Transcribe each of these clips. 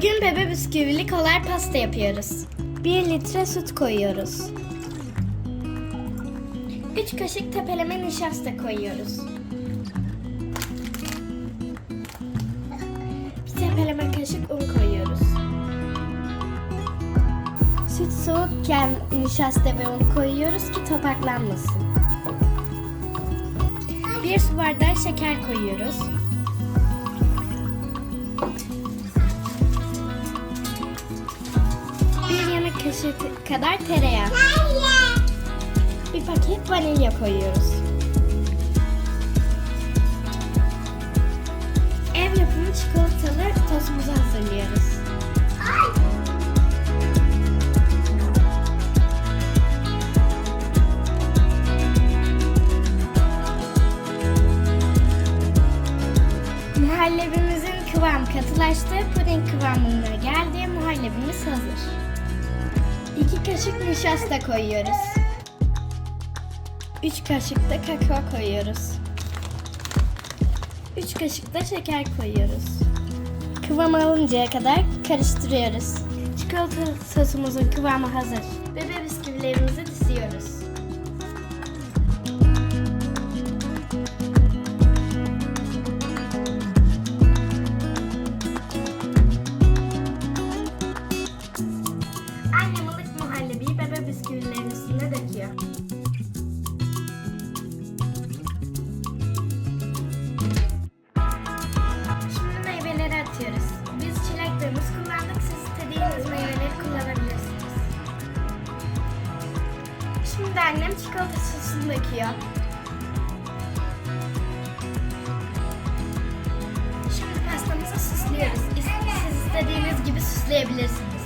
Bugün bebe bisküvili kolay pasta yapıyoruz. 1 litre süt koyuyoruz. 3 kaşık tepeleme nişasta koyuyoruz. Bir tepeleme kaşık un koyuyoruz. Süt soğukken nişasta ve un koyuyoruz ki topaklanmasın. Bir su bardağı şeker koyuyoruz. Kaşığı kadar tereyağı. Bir paket vanilya koyuyoruz. Ev yapımı çikolatalı tostumuzu hazırlıyoruz. Muhallebimizin kıvam katılaştı, puding kıvamına geldi, muhallebimiz hazır. 2 kaşık nişasta koyuyoruz. 3 kaşık da kakao koyuyoruz. 3 kaşık da şeker koyuyoruz. Kıvam alıncaya kadar karıştırıyoruz. Çikolata sosumuzun kıvamı hazır. Bebe bisküvilerimizi diziyoruz. Şimdi annem çikolata sosunu döküyor. Şimdi pastamızı süslüyoruz. Siz istediğiniz gibi süsleyebilirsiniz.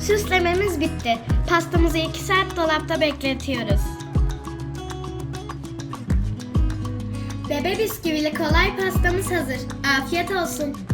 Süslememiz bitti. Pastamızı 2 saat dolapta bekletiyoruz. Bebe bisküvili kolay pastamız hazır. Afiyet olsun.